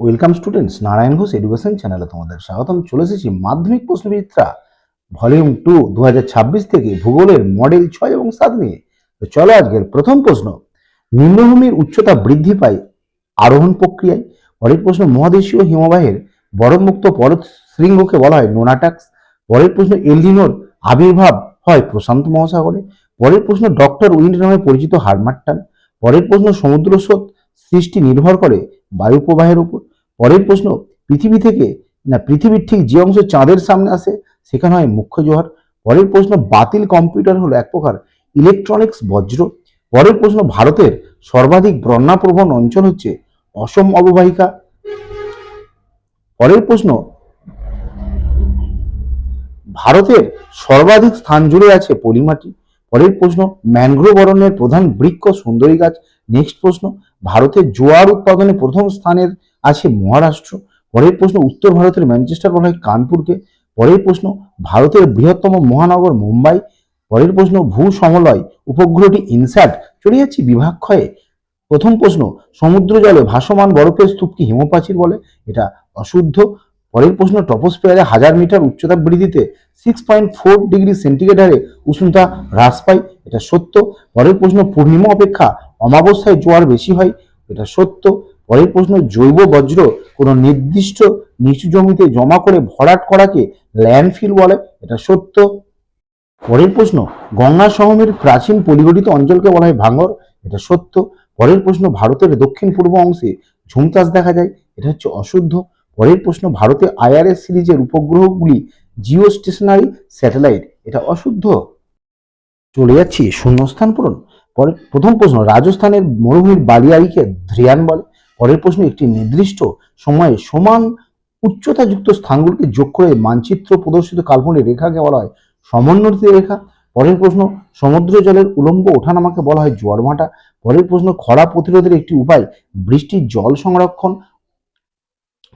Welcome students Narayan Ghosh education চ্যানেলে তোমাদের স্বাগতম। চলে এসেছি মাধ্যমিক প্রশ্নবিদ্যা ভলিউম টু দু থেকে ভূগোলের মডেল ছয় এবং সাত নিয়ে। তো চলো আজকের প্রথম প্রশ্ন। নিম্নভূমির উচ্চতা বৃদ্ধি পায় আরোহণ প্রক্রিয়ায়? পরের প্রশ্ন, মহাদেশীয় হিমবাহের বরফমুক্ত পর্বত শৃঙ্গকে বলা হয় নোনাটাক্স। পরের প্রশ্ন এলনিনোর আবির্ভাব হয় প্রশান্ত মহাসাগরে। পরের প্রশ্ন, ডক্টর উইন্ড নামে পরিচিত হারমাট্টান। পরের প্রশ্ন, সমুদ্র স্রোত সৃষ্টি নির্ভর করে বায়ু প্রবাহের উপর। পরের প্রশ্ন, পৃথিবী থেকে, না, পৃথিবীর ঠিক যে অংশ চাঁদের সামনে আসে, সেখানে হয় মুখ্য জোয়ার। পরের প্রশ্ন, বাতিল কম্পিউটার হলো এক প্রকার ইলেকট্রনিক্স বজ্র। পরের প্রশ্ন, ভারতের সর্বাধিক বন্যাপ্রবণ অঞ্চল হচ্ছে অসম অববাহিকা। পরের প্রশ্ন, ভারতের সর্বাধিক স্থান জুড়ে আছে পলিমাটি। পরের প্রশ্ন, ম্যানগ্রোভ অরণ্যের প্রধান বৃক্ষ সুন্দরী গাছ। নেক্সট প্রশ্ন, ভারতের জোয়ার উৎপাদনে প্রথম স্থানের আছে মহারাষ্ট্র। পরের প্রশ্ন, উত্তর ভারতের ম্যানচেস্টার বলা হয় কানপুরকে। পরের প্রশ্ন, ভারতের বৃহত্তম মহানগর মুম্বাই। পরের প্রশ্ন, ভূ সমলয় উপগ্রহটি ইনস্যাট চলে যাচ্ছি বিভাগ ক্ষয়ে। প্রথম প্রশ্ন, সমুদ্র জলে ভাসমান বরফের স্তূপকে হিমপ্রাচীর বলে। এটা অশুদ্ধ। পরের প্রশ্ন টপোস্ফিয়ারে হাজার মিটার উচ্চতা বৃদ্ধিতে six point four degree centigrade হারে উষ্ণতা হ্রাস পায়, এটা সত্য। পরের প্রশ্ন, পূর্ণিমা অপেক্ষা অমাবস্যায় জোয়ার বেশি হয়, এটা সত্য। পরের প্রশ্ন, জৈব বজ্র কোনো নির্দিষ্ট নিচু জমিতে জমা করে ভরাট করাকে ল্যান্ডফিল বলে, এটা সত্য। পরের প্রশ্ন, গঙ্গা সমভূমির প্রাচীন পরিগঠিত অঞ্চলকে বলা হয় ভাঙর, এটা সত্য। পরের প্রশ্ন, ভারতের দক্ষিণ পূর্ব অংশে ঝুম চাষ দেখা যায়, এটা হচ্ছে অশুদ্ধ। পরের প্রশ্ন, ভারতে আইআরএস সিরিজের উপগ্রহগুলি জিও স্টেশনারি স্যাটেলাইট, এটা অশুদ্ধ। চলে যাচ্ছি, শূন্যস্থান পূরণ। পরে প্রথম প্রশ্ন, রাজস্থানের মরুভূমির বালিয়াড়িকে ধ্রিয়ান বলে। পরের প্রশ্ন, একটি নির্দিষ্ট সময়ে সমান উচ্চতাযুক্ত স্থানগুলিকে যোগ করে মানচিত্র প্রদর্শিত কাল্পনিক রেখাকে বলা হয় সমোন্নতি রেখা। পরের প্রশ্ন, সমুদ্র জলের উলম্ব ওঠানামাকে বলা হয় জোয়ার ভাটা পরের প্রশ্ন, খরা প্রতিরোধের একটি উপায়, বৃষ্টির জল সংরক্ষণ।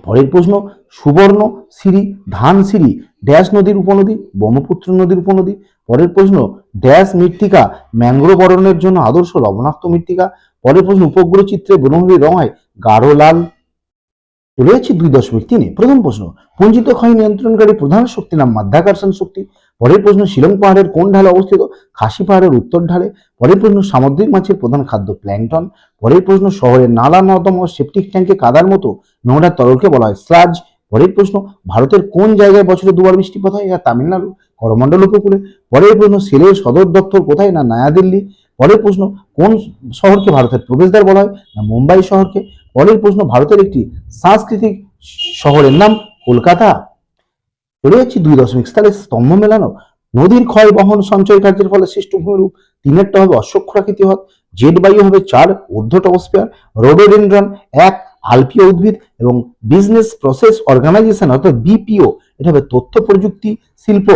পরের প্রশ্ন, সুবর্ণ সিরি ধান সিরি ড্যাশ নদীর উপনদী, ব্রহ্মপুত্র নদীর উপনদী। পরের প্রশ্ন, ড্যাশ মৃত্তিকা ম্যাংগ্রোভ অরণ্যের জন্য আদর্শ লবণাক্ত মৃত্তিকা। পরের প্রশ্ন, উপগ্রহ চিত্রে বনভূমির রং হয় গাঢ় লাল। যাচ্ছি দুই দশমিক তিনে। প্রথম প্রশ্ন, পুঞ্জিত ক্ষয় নিয়ন্ত্রণকারী প্রধান শক্তি নাম মাধ্যাকর্ষণ শক্তি। পরের প্রশ্ন, শিলং পাহাড়ের কোন ঢালে অবস্থিত? খাসি পাহাড়ের উত্তর ঢালে। পরের প্রশ্ন, সামুদ্রিক মাছের প্রধান খাদ্য প্ল্যাংটন। পরের প্রশ্ন, শহরের নালা নর্দমা ও সেপটিক ট্যাঙ্কে কাদার মতো নোংরা তরলকে বলা হয় স্লাজ। পরের প্রশ্ন, ভারতের কোন জায়গায় বছরে দুবার বৃষ্টিপাত হয়? ইহা তামিলনাড়ু, করমণ্ডল উপকূলে। পরের প্রশ্ন সেলের সদর দপ্তর কোথায় না নয়াদিল্লি? পরের প্রশ্ন, কোন শহরকে ভারতের প্রবেশদ্বার বলা হয়? না মুম্বাই শহরকে। পরের প্রশ্ন, ভারতের একটি সাংস্কৃতিক শহরের নাম কলকাতা? চলে যাচ্ছি দুই দশমিক স্থানে স্তম্ভ মেলানো। নদীর ক্ষয় বহন সঞ্চয় কার্যের ফলে সৃষ্ট ভূমিরূপ তিনেরটা হবে অশ্বক্ষরাকৃতি হ্রদ, জেট বায়ু হবে চার ঊর্ধ্ব টপস্ফিয়ার রোডোডেন্ড্রন এক আলপীয় উদ্ভিদ এবং বিজনেস প্রসেস অর্গানাইজেশন অর্থাৎ বিপিও, এটা হবে তথ্য প্রযুক্তি শিল্প।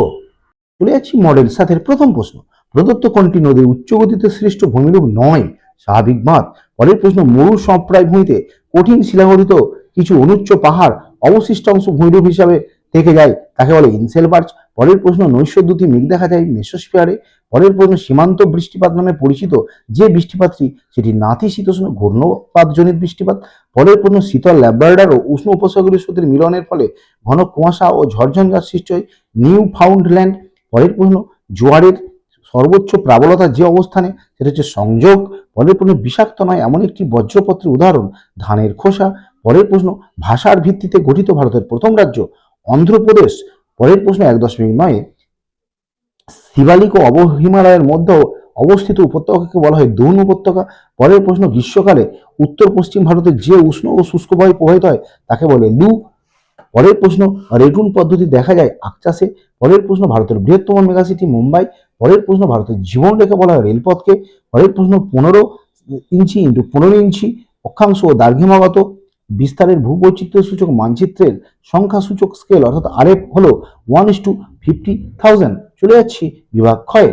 চলে যাচ্ছি মডেল সাথে প্রথম প্রশ্ন। প্রদত্ত কোনটি নদীর উচ্চগতিতে সৃষ্ট ভূমিরূপ নয়? স্বাভাবিক বাঁধ পরের প্রশ্ন মরু সম্প্রায় ভূমিতে কঠিন শিলাগঠিত কিছু অনুচ্চ পাহাড় অবশিষ্ট অংশ ভূমিরূপ হিসাবে থেকে যায়। তাকে বলে ইনসেল ইনসেলবার্চ পরের প্রশ্ন নৈশদ্যুতি মেঘ দেখা যায় মেসোস্ফিয়ারে। পরের প্রশ্ন, সীমান্ত বৃষ্টিপাত নামে পরিচিত যে বৃষ্টিপাতটি, সেটি নাতিশীতোষ্ণ ঘূর্ণপাতজনিত বৃষ্টিপাত। পরের প্রশ্ন, শীতল ল্যাব্রাডার ও উষ্ণ উপসাগরীয় স্রোতের মিলনের ফলে ঘন কুয়াশা ও ঝড়ঝঞ্ঝার সৃষ্টি হয় নিউ ফাউন্ডল্যান্ড পরের প্রশ্ন, জোয়ারের সর্বোচ্চ প্রাবলতা যে অবস্থানে, সেটা হচ্ছে সংযোগ। পরের প্রশ্ন, বিষাক্ত নয়, এমন একটি বজ্রপত্রের উদাহরণ, ধানের খোসা। পরের প্রশ্ন, ভাষার ভিত্তিতে গঠিত ভারতের প্রথম রাজ্য, অন্ধ্রপ্রদেশ। পরের প্রশ্ন, এক দশমিক নয়, শিবালিক ও অবহিমালয়ের মধ্যে অবস্থিত উপত্যকাকে বলা হয় দৌন উপত্যকা। পরের প্রশ্ন, গ্রীষ্মকালে উত্তর পশ্চিম ভারতের যে উষ্ণ ও শুষ্ক বায়ু প্রবাহিত হয়, তাকে বলে লু। পরের প্রশ্ন রেটুন পদ্ধতি দেখা যায় আখ চাষে পরের প্রশ্ন, ভারতের বৃহত্তম মেগাসিটি মুম্বাই। পরের প্রশ্ন ভারতের জীবন রেখে বলা হয় রেলপথকে। পরের প্রশ্ন পনেরো ইঞ্চি ইন্টু পনেরো ইঞ্চি, অক্ষাংশ ও দার্ঘিমাগত বিস্তারের ভূবৈচিত্র্য সূচক মানচিত্রের সংখ্যা সূচক স্কেল অর্থাৎ আরএফ হলো one is two fifty thousand চলে যাচ্ছি বিভাগ ক্ষয়ে।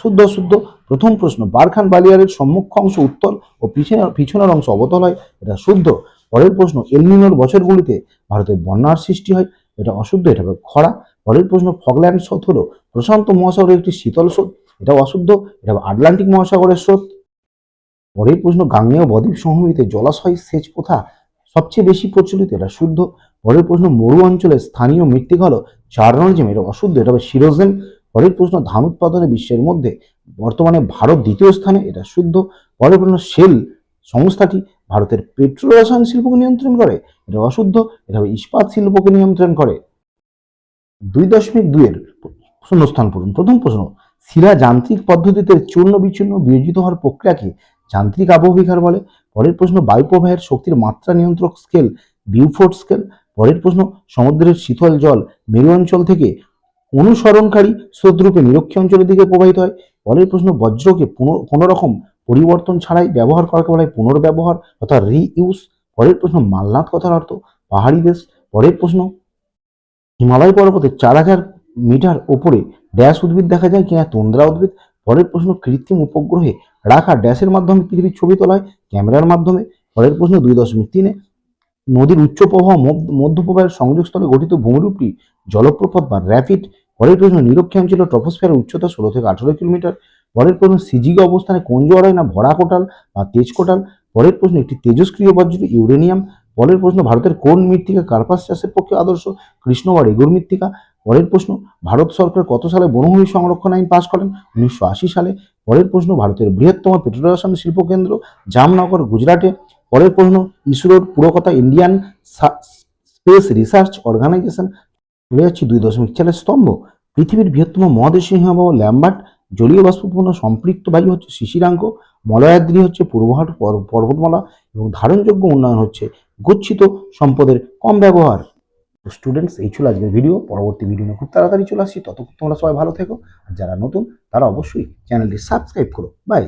শুদ্ধ শুদ্ধ প্রথম প্রশ্ন, বারখান বালিয়ারের সম্মুখ অংশ উত্তল ও পিছনের পিছনের অংশ অবতল হয়, এটা শুদ্ধ। পরের প্রশ্ন, এলনিনোর বছরগুলিতে ভারতের বন্যার সৃষ্টি হয়, এটা অশুদ্ধ এটা খরা। পরের প্রশ্ন, ফগল্যান্ড স্রোত হলো প্রশান্ত মহাসাগরের একটি শীতল স্রোত। এটা অশুদ্ধ, এটা আটলান্টিক মহাসাগরের স্রোত। পরের প্রশ্ন, গাঙ্গেয় বদ্বীপ সমভূমিতে জলাশয় সেচ প্রথা সবচেয়ে বেশি প্রচলিত, এটা শুদ্ধ। পরের প্রশ্ন, মরু অঞ্চলের স্থানীয় মৃত্তিকা হলো চারনজিম এটা অশুদ্ধ, এটা শিরোজেন। পরের প্রশ্ন, ধান উৎপাদনে বিশ্বের মধ্যে বর্তমানে ভারত দ্বিতীয় স্থানে, এটা শুদ্ধ। পরের প্রশ্ন সেল সংস্থাটি ভারতের পেট্রোল রসায়ন শিল্পকে নিয়ন্ত্রণ করে, এটা অশুদ্ধ, এটা ইস্পাত শিল্পকে নিয়ন্ত্রণ করে। দুই দশমিক দুইয়ের শূন্যস্থান পূরণ প্রথম প্রশ্ন শিলা যান্ত্রিক পদ্ধতিতে চূর্ণ বিচূর্ণ বিয়োজিত হওয়ার প্রক্রিয়াকে যান্ত্রিক আবহবিকার বলে। পরের প্রশ্ন বায়ু প্রবাহের শক্তির মাত্রা নিয়ন্ত্রক স্কেল, বিউফোর্ড স্কেল। পরের প্রশ্ন, সমুদ্রের শীতল জল মেরু অঞ্চল থেকে অনুসরণকারী স্রোতরূপে নিরক্ষী অঞ্চলের দিকে প্রবাহিত হয়। পরের প্রশ্ন, বজ্রকে কোনো রকম পরিবর্তন ছাড়াই ব্যবহার করাকে বলা হয় পুনর্ব্যবহার অর্থাৎ রিইউজ। পরের প্রশ্ন, মালনাথ কথার অর্থ, পাহাড়ি দেশ। পরের প্রশ্ন হিমালয় পর্বতে চার হাজার মিটার ওপরে ড্যাশ উদ্ভিদ দেখা যায় কিনা, তন্দ্রা উদ্ভিদ। পরের প্রশ্ন, কৃত্রিম উপগ্রহে রাখা ড্যাশের মাধ্যমে পৃথিবীর ছবি তোলা হয় ক্যামেরার মাধ্যমে। পরের প্রশ্ন, দুই দশমিক তিনে, নদীর উচ্চ প্রবাহ মধ্য- মধ্যপ্রবাহের সংযোগস্থলে গঠিত ভূমিরূপটি জলপ্রপাত বা র্যাপিড? পরের প্রশ্ন অঞ্চল ট্রপোস্ফিয়ারের উচ্চতা ষোলো থেকে আঠারো কিলোমিটার। পরের প্রশ্ন, সিজিগ অবস্থানে কোন জড়ায় না ভরা কোটাল বা তেজ কোটাল? পরের প্রশ্ন, একটি তেজস্ক্রিয় বজ্র ইউরেনিয়াম পরের প্রশ্ন, ভারতের কোন মৃত্তিকা কার্পাস চাষের পক্ষে আদর্শ? কৃষ্ণ বা রেগুর মৃত্তিকা? পরের প্রশ্ন, ভারত সরকার কত সালে বনভূমি সংরক্ষণ আইন পাশ করেন? উনিশশো আশি সালে। পরের প্রশ্ন, ভারতের বৃহত্তম পেট্রোরসায়ন শিল্পকেন্দ্র জামনগর, গুজরাটে? পরের প্রশ্ন, ইসরোর পুরকথা ইন্ডিয়ান স্পেস রিসার্চ অর্গানাইজেশন চলে যাচ্ছি দুই দশমিক চারের স্তম্ভ। পৃথিবীর বৃহত্তম মহাদেশীয় হিমবাহ ল্যাম্বার্ট, জলীয় বাষ্পপূর্ণ সম্পৃক্ত বায়ু হচ্ছে শিশিরাঙ্ক, মলয়াদ্রি হচ্ছে পূর্বহাট পর- পর্বতমালা এবং ধারণযোগ্য উন্নয়ন হচ্ছে গচ্ছিত সম্পদের কম ব্যবহার। তো স্টুডেন্টস এই ছিল আজকের ভিডিও পরবর্তী ভিডিও খুব তাড়াতাড়ি চলে আসছি। ততক্ষণ তোমরা সবাই ভালো থেকো। আর যারা নতুন, তারা অবশ্যই চ্যানেলটি সাবস্ক্রাইব করো। বাই